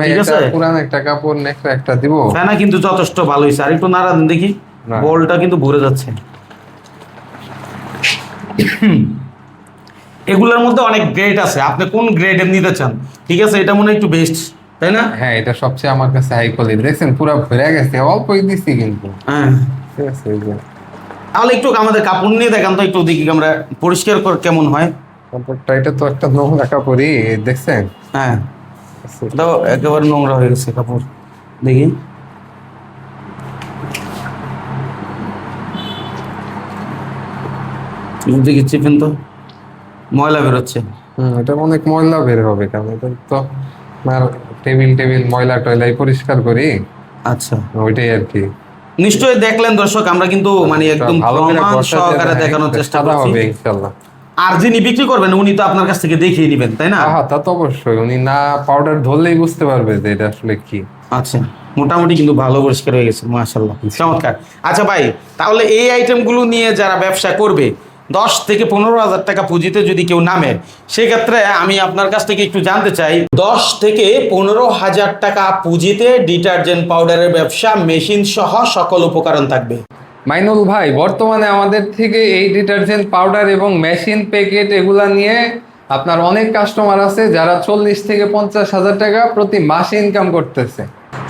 ভাই একটা পুরান একটা কাপড় নেকড়া একটা দিব। ফেনা কিন্তু যথেষ্ট ভালো হয়েছে। আর একটু নাড়া দেন দেখি বলটা কিন্তু ভরে যাচ্ছে। এগুলোর মধ্যে অনেক গ্রেড আছে। আপনি কোন গ্রেডের নিতে চান? ঠিক আছে এটা মনে হয় একটু বেস্ট তাই না? হ্যাঁ এটা সবচেয়ে আমার কাছে হাই কোয়ালিটি দেখছেন পুরো ভরে গেছে। অল্পই দিছি কিন্তু। হ্যাঁ। ঠিক আছে তাহলে একটু আমাদের কাপড় নিয়ে দেখান তো একটু দেখি আমরা পরিষ্কার কর কেমন হয়। কাপড়টা এটা তো একটা নোংরা কাপড়ই দেখছেন? হ্যাঁ। এটাও একেবারে নোংরা হয়ে গেছে কাপড়। দেখি। দেখি চিপেন তো। ময়লা বেরোচ্ছে। এটা অনেক ময়লা বের হবে কারণ এটা তো আপনার টেবিল টেবিল ময়লা টয়লাই পরিষ্কার করি। আচ্ছা। ওইটাই আর কি। নিশ্চয়ই দেখলেন দর্শক আমরা কিন্তু মানে একদম প্রমাণ সহকারে দেখানোর চেষ্টা করছি। হবে ইনশাল্লাহ। আর যিনি বিক্রি করবেন উনি তো আপনার কাছ থেকে দেখিয়ে নেবেন তাই না? হ্যাঁ তা তো অবশ্যই। উনি না পাউডার ধরলেই বুঝতে পারবে যে এটা আসলে কি। আচ্ছা মোটামুটি কিন্তু ভালো পরিষ্কার হয়ে গেছে মাশাল্লাহ চমৎকার। আচ্ছা ভাই তাহলে এই আইটেমগুলো নিয়ে যারা ব্যবসা করবে দশ থেকে পনেরো হাজার টাকা পুঁজিতে যদি কেউ নামে সেক্ষেত্রে আমি আপনার কাছ থেকে একটু জানতে চাই দশ থেকে পনেরো হাজার টাকা পুঁজিতে ডিটারজেন্ট পাউডারের ব্যবসা মেশিন সহ সকল উপকরণ থাকবে। মাইনুল ভাই বর্তমানে আমাদের থেকে এই ডিটারজেন্ট পাউডার এবং মেশিন প্যাকেট এগুলা নিয়ে আপনার অনেক কাস্টমার আছে যারা চল্লিশ থেকে পঞ্চাশ হাজার টাকা প্রতি মাসে ইনকাম করতেছে।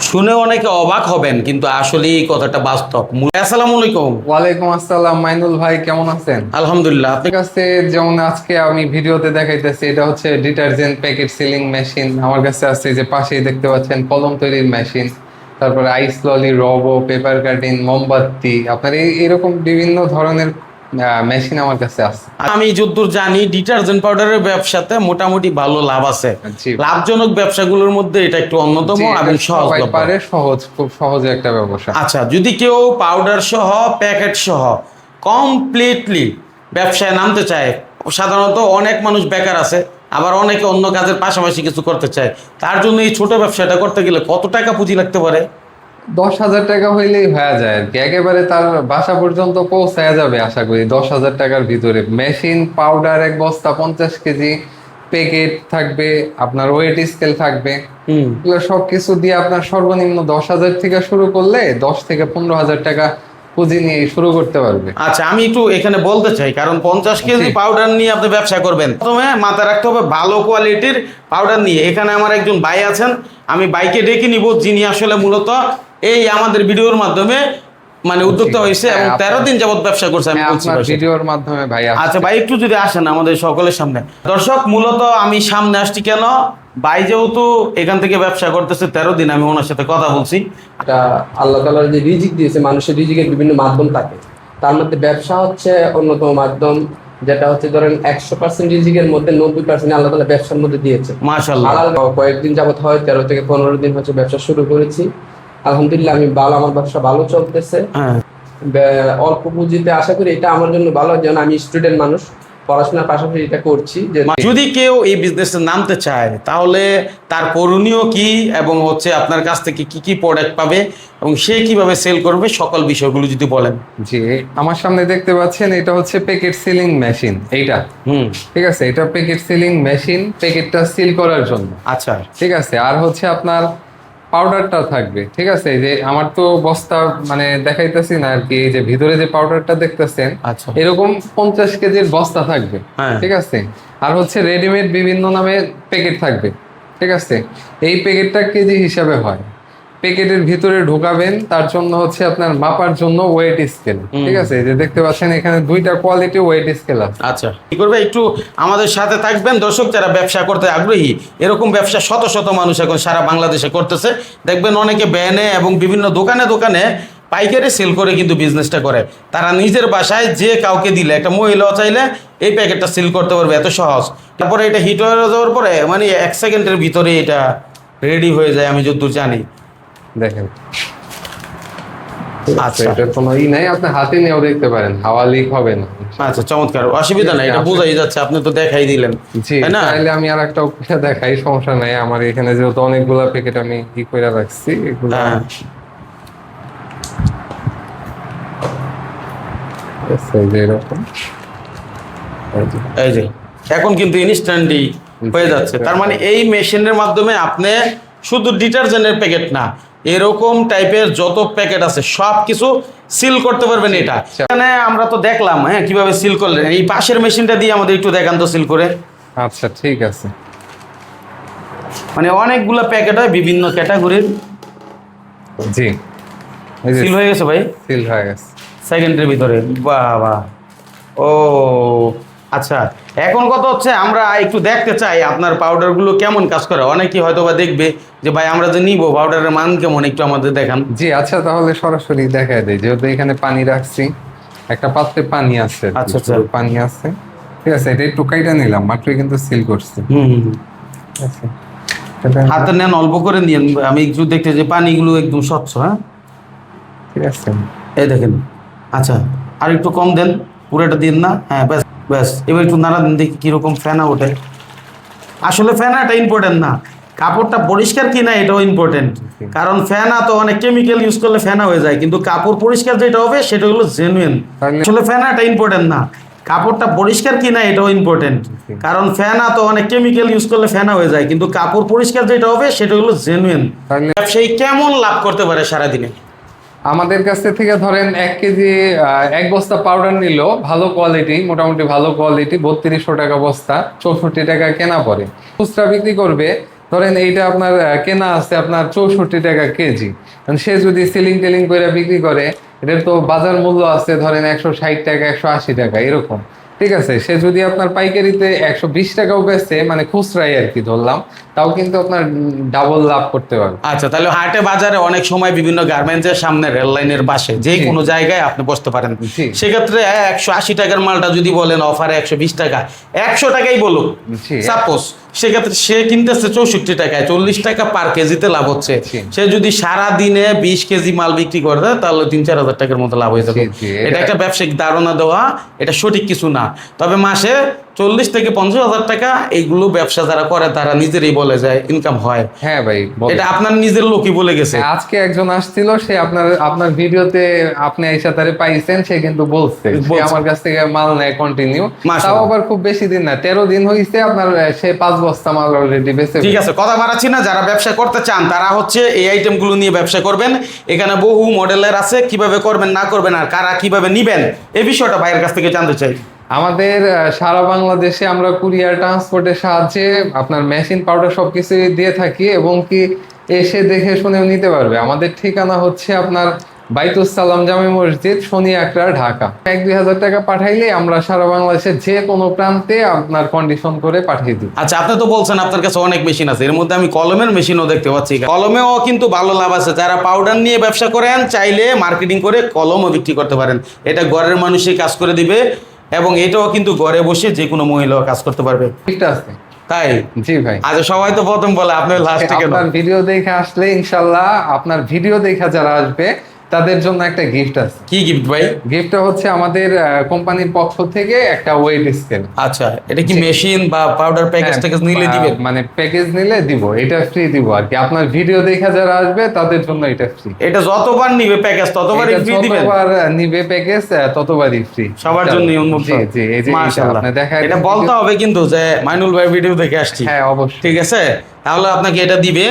শুনে অনেকে অবাক হবেন কিন্তু আসলে এই কথাটা বাস্তব। আসসালামু আলাইকুম। ওয়ালাইকুম আসসালাম মাইনুল ভাই কেমন আছেন? আলহামদুলিল্লাহ আপনার কাছে যেমন আজকে আমি ভিডিওতে দেখাইতেছি এটা হচ্ছে ডিটারজেন্ট প্যাকেট সিলিং মেশিন। আমার কাছে আছে যে পাশেই দেখতে পাচ্ছেন কলম তৈরির মেশিন। তারপরে আইস ললি রবো পেপার কাটিং মোমবাতি আপনার এরকম বিভিন্ন ধরনের মেশিন আমার কাছে আছে। আমি যদ্দূর জানি ডিটারজেন্ট পাউডারের ব্যবসাতে মোটামুটি ভালো লাভ আছে। লাভজনক ব্যবসাগুলোর মধ্যে এটা একটু অন্যতম এবং সহজ পারে সহজ খুব সহজে একটা ব্যবসা। আচ্ছা যদি কেউ পাউডার সহ প্যাকেট সহ কমপ্লিটলি ব্যবসায় নামতে চায় সাধারণত অনেক মানুষ বেকার আছে। আবার অনেকে অন্য কাজের পাশাপাশি কিছু করতে চায়। তার জন্য এই ছোট ব্যবসাটা করতে গেলে কত টাকা পুঁজি লাগতে পারে? দশ হাজার টাকা হইলেই হয়ে যায় আর কি। একেবারে তার বাসা পর্যন্ত পৌঁছায় যাবে আশা করি। দশ হাজার টাকার ভিতরে। মেশিন পাউডার এক বস্তা পঞ্চাশ কেজি প্যাকেট থাকবে আপনার ওয়েট স্কেল থাকবে। হুম। এগুলো সব কিছু দিয়ে আপনার সর্বনিম্ন দশ হাজার থেকে শুরু করলে দশ থেকে পনেরো হাজার টাকা পুঁজি নিয়ে শুরু করতে পারবে। আচ্ছা আমি একটু এখানে বলতে চাই কারণ পঞ্চাশ কেজি পাউডার নিয়ে আপনি ব্যবসা করবেন। প্রথমে মাথায় রাখতে হবে ভালো কোয়ালিটির পাউডার নিয়ে। এখানে আমার একজন ভাই আছেন আমি বাইকে ডেকে নিব যিনি আসলে মূলত এই আমাদের ভিডিওর মাধ্যমে মানে উদ্যোক্তা হয়েছে এবং হ্যাঁ, তেরো দিন যাবত ব্যবসা করছে আমি হ্যাঁ। ভিডিওর মাধ্যমে ভাই আচ্ছা ভাই একটু যদি আসেন আমাদের সকলের সামনে। দর্শক মূলত আমি সামনে আসছি কেন? ভাই যেহেতু এখান থেকে ব্যবসা করতেছে তেরো দিন আমি ওনার সাথে কথা বলছি। এটা আল্লাহ তালার যে রিজিক দিয়েছে মানুষের রিজিকের বিভিন্ন মাধ্যম থাকে। তার মধ্যে ব্যবসা হচ্ছে অন্যতম মাধ্যম যেটা হচ্ছে ধরেন একশো পার্সেন্ট রিজিকের মধ্যে নব্বই পার্সেন্ট আল্লাহ তালা ব্যবসার মধ্যে দিয়েছে। মাশাল্লাহ হালাল কয়েকদিন যাবত হয় তেরো থেকে পনেরো দিন হচ্ছে ব্যবসা শুরু করেছি। আলহামদুলিল্লাহ আমি ভালো আমার ব্যবসা ভালো চলতেছে। হ্যাঁ। অল্প পুঁজিতে আশা করি এটা আমার জন্য ভালো যেন আমি স্টুডেন্ট মানুষ। পড়াশোনার পাশাপাশি এটা করছি যে যদি কেউ এই বিজনেসে নামতে চায় তাহলে তার করণীয় কি এবং হচ্ছে আপনার কাছ থেকে কি কি প্রোডাক্ট পাবে এবং সে কীভাবে সেল করবে সকল বিষয়গুলো যদি বলেন। জি আমার সামনে দেখতে পাচ্ছেন এটা হচ্ছে প্যাকেট সিলিং মেশিন এইটা। হুম। ঠিক আছে এটা প্যাকেট সিলিং মেশিন প্যাকেটটা সিল করার জন্য। আচ্ছা। ঠিক আছে আর হচ্ছে আপনার পাউডারটা থাকবে ঠিক আছে? যে আমার তো বস্তা মানে দেখাইতেছি না আর কি এই যে ভিতরে যে পাউডারটা দেখতেছেন আচ্ছা। এরকম পঞ্চাশ কেজির বস্তা থাকবে হ্যাঁ। ঠিক আছে? আর হচ্ছে রেডিমেড বিভিন্ন নামে প্যাকেট থাকবে ঠিক আছে? এই প্যাকেটটা কেজি হিসাবে হয়। প্যাকেটের ভিতরে ঢোকাবেন তার জন্য হচ্ছে আপনার মাপার জন্য ওয়েট স্কেল ঠিক আছে? এই যে দেখতে পাচ্ছেন এখানে দুইটা কোয়ালিটি ওয়েট স্কেল আছে। আচ্ছা। কি করবে? একটু আমাদের সাথে থাকবেন। দর্শক যারা ব্যবসা করতে আগ্রহী এরকম ব্যবসা শত শত মানুষ এখন সারা বাংলাদেশে করতেছে। দেখবেন অনেকে ব্যানে এবং বিভিন্ন দোকানে দোকানে পাইকারি সেল করে কিন্তু বিজনেসটা করে। তারা নিজের বাসায় যে কাউকে দিলে একটা মহিলাও চাইলে এই প্যাকেটটা সেল করতে পারবে এত সহজ। তারপরে এটা হিট হয়ে যাওয়ার পরে মানে এক সেকেন্ডের ভিতরে এটা রেডি হয়ে যায় আমি যতদূর জানি। দেখেন। আচ্ছা। এটা কোনো ই নাই আপনি হাতে নিয়েও দেখতে পারেন হাওয়া লিক হবে না। আচ্ছা চমৎকার। অসুবিধা নাই এটা বোঝাই যাচ্ছে আপনি তো দেখাই দিলেন জি না? তাহলে আমি আর একটা উপরে দেখাই সমস্যা নাই আমার এখানে যেহেতু অনেকগুলা প্যাকেট আমি ই করে রাখছি এগুলো হ্যাঁ। এই যে। এখন কিন্তু ইনস্ট্যান্টলি হয়ে যাচ্ছে। তার মানে এই মেশিনের মাধ্যমে আপনি শুধু ডিটারজেন্টের প্যাকেট না এরকম টাইপের যত প্যাকেট আছে সব কিছু সিল করতে পারবেন এটা। এখানে আমরা তো দেখলাম হ্যাঁ কীভাবে সিল করলেন। এই পাশের মেশিনটা দিয়ে আমাদের একটু দেখান তো সিল করে। আচ্ছা ঠিক আছে। মানে অনেকগুলো প্যাকেট হয় বিভিন্ন ক্যাটাগরির জি। সিল হয়ে গেছে ভাই? সিল হয়ে গেছে। সেকেন্ডের ভিতরে। বাহ বাহ। ও আচ্ছা এখন কথা হচ্ছে আমরা একটু দেখতে চাই আপনার পাউডারগুলো কেমন কাজ করে। অনেকে হয়তো বা দেখবে যে ভাই আমরা যে নিব পাউডারের মান কেমন একটু আমাদের দেখান। জি আচ্ছা তাহলে সরাসরি দেখায় দেয় যেহেতু এখানে পানি রাখছি একটা পাত্রে পানি আছে আচ্ছা, আচ্ছা। পানি আছে। ঠিক আছে এটা একটু কাইটা নিলাম মাত্রই কিন্তু সিল করছি। হুম। এটা- হাতে নেন অল্প করে নিন আমি একটু দেখতে যে পানিগুলো একদম স্বচ্ছ হ্যাঁ? ঠিক আছে। এই দেখেন আচ্ছা আর একটু কম দেন পুরোটা দিন না? হ্যাঁ ব্যাস। ব্যাস এবার একটু নাড়া দিন দেখি কীরকম ফেনা ওঠে। আসলে ফেনাটা ইম্পর্টেন্ট না। কাপড়টা পরিষ্কার কিনা এটাও ইম্পর্টেন্ট কারণ ফেনা তো অনেক কেমিক্যাল ইউজ করলে ফেনা হয়ে যায়। কিন্তু কাপড় পরিষ্কার যেটা হবে সেটা হলো জেনুইন আসলে ফেনাটা ইম্পর্টেন্ট না। কাপড়টা পরিষ্কার কিনা এটাও ইম্পর্টেন্ট কারণ ফেনা তো অনেক কেমিক্যাল ইউজ করলে ফেনা হয়ে যায়। কিন্তু কাপড় পরিষ্কার যেটা হবে সেটা হলো জেনুইন ব্যবসায়ী কেমন লাভ করতে পারে সারাদিনে? আমাদের কাছ থেকে ধরেন এক কেজি এক বস্তা পাউডার নিল ভালো কোয়ালিটি মোটামুটি ভালো কোয়ালিটি বত্রিশশো টাকা বস্তা, চৌষট্টি টাকা কেনা পড়ে। খুচরা বিক্রি করবে, ধরেন এইটা আপনার কেনা আছে আপনার চৌষট্টি টাকা কেজি। সে যদি সিলিং টেলিং করে বিক্রি করে, এটার তো বাজার মূল্য আছে ধরেন একশো ষাট টাকা, একশো আশি টাকা, এরকম। ঠিক আছে সে যদি আপনার পাইকারিতে একশো বিশ টাকাও বেচে মানে খুচরাই আর কি ধরলাম তাও কিন্তু আপনার ডাবল লাভ করতে পারবে। আচ্ছা তাহলে হাটে বাজারে অনেক সময় বিভিন্ন গার্মেন্টসের সামনে রেল লাইনের পাশে যে কোনো জায়গায় আপনি বসতে পারেন। সেক্ষেত্রে একশো আশি টাকার মালটা যদি বলেন অফারে একশো বিশ টাকা একশো টাকাই বলুক। সাপোজ সেক্ষেত্রে সে কিনতেছে চৌষট্টি টাকায় চল্লিশ টাকা পার কেজিতে লাভ হচ্ছে। সে যদি সারা দিনে বিশ কেজি মাল বিক্রি করে দেয় তাহলে তিন চার হাজার টাকার মতো লাভ হয়ে যাবে। এটা- একটা ব্যবসায়িক ধারণা দেওয়া এটা সঠিক কিছু না। তবে মাসে চল্লিশ থেকে পঞ্চাশ হাজার টাকা এইগুলো ব্যবসা যারা করে তারা নিজেরই বলে যায় ইনকাম হয়। হ্যাঁ ভাই এটা আপনার নিজের লোকই বলে গেছে। হ্যাঁ, আজকে একজন আসছিল সে আপনার আপনার ভিডিওতে আপনি আইসা তারে পাইছেন সে কিন্তু বলছে। আমার কাছ থেকে মাল নেয় কন্টিনিউ তাও আবার খুব বেশি দিন না তেরো দিন হয়েছে আপনার সে পাঁচ বস্তা মাল অলরেডি বেঁচে ঠিক আছে কথা বাড়াচ্ছি না যারা ব্যবসা করতে চান তারা হচ্ছে এই আইটেমগুলো নিয়ে ব্যবসা করবেন। এখানে বহু মডেলের আছে কীভাবে করবেন না করবেন আর কারা কীভাবে নিবেন এই বিষয়টা ভাইয়ের কাছ থেকে জানতে চাই। আমাদের সারা বাংলাদেশে আমরা কুরিয়ার ট্রান্সপোর্টের সাহায্যে আপনার মেশিন, পাউডার সব সবকিছু দিয়ে থাকি এবং কি এসে দেখে শুনেও নিতে পারবে। আমাদের ঠিকানা হচ্ছে আপনার বাইতুস সালাম জামে মসজিদ শনি আকরা ঢাকা। এক, দুই হাজার টাকা পাঠাইলে আমরা সারা বাংলাদেশের যে কোনো প্রান্তে আপনার কন্ডিশন করে পাঠিয়ে দিই আচ্ছা আপনি তো বলছেন আপনার কাছে অনেক মেশিন আছে। এর মধ্যে আমি কলমের মেশিনও দেখতে পাচ্ছি। কলমেও কিন্তু ভালো লাভ আছে। যারা পাউডার নিয়ে ব্যবসা করেন, চাইলে মার্কেটিং করে কলমও বিক্রি করতে পারেন। এটা ঘরের মানুষই কাজ করে দিবে। এবং এটাও কিন্তু ঘরে বসে যে কোনো মহিলা কাজ করতে পারবে। ঠিকটা আছে। তাই? জি ভাই। আচ্ছা সবাই তো প্রথম বলে আপনি লাস্টে কেন? আপনার ভিডিও দেখে আসলে ইনশাল্লাহ আপনার ভিডিও দেখা যারা আসবে তাদের জন্য একটা গিফট আছে। কি গিফট ভাই? গিফটটা হচ্ছে আমাদের কোম্পানির পক্ষ থেকে একটা ওয়েট স্কেল আচ্ছা এটা কি মেশিন বা পাউডার প্যাকেজ ট্যাকেজ নিলে দিবেন? মানে প্যাকেজ নিলে দিব এটা ফ্রি দিব আর কি। আপনার ভিডিও দেখে যারা আসবে তাদের জন্য এটা ফ্রি এটা যতবার নিবে প্যাকেজ ততবারই ফ্রি দিবেন? যতবার নিবে প্যাকেজ ততবারই ফ্রি সবার জন্য উন্মুক্ত জি জি এই যে মাশাআল্লাহ। আপনি দেখা এটা বলতে হবে কিন্তু যে মাইনুল ভাই ভিডিও দেখে আসছি। হ্যাঁ অবশ্যই। ঠিক আছে? তাহলে আপনাকে এটা দিবে।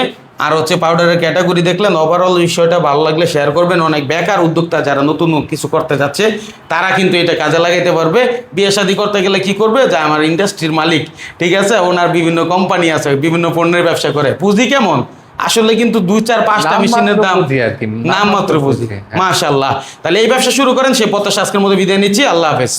আর হচ্ছে পাউডারের ক্যাটাগরি দেখলেন ওভারঅল বিষয়টা ভালো লাগলে শেয়ার করবেন। অনেক বেকার উদ্যোক্তা যারা নতুন কিছু করতে যাচ্ছে তারা কিন্তু এটা কাজে লাগাইতে পারবে। বিয়ে শাদী করতে গেলে কি করবে? যে আমার ইন্ডাস্ট্রির মালিক ঠিক আছে? ওনার বিভিন্ন কোম্পানি আছে বিভিন্ন পণ্যের ব্যবসা করে। পুঁজি কেমন? আসলে কিন্তু দুই চার পাঁচটা মেশিনের দাম নাম মাত্র পুঁজি, হ্যাঁ। মাশাল্লাহ তাহলে এই ব্যবসা শুরু করেন সেই প্রত্যাশা আজকের মধ্যে বিদায় নিচ্ছি। আল্লাহ হাফেজ।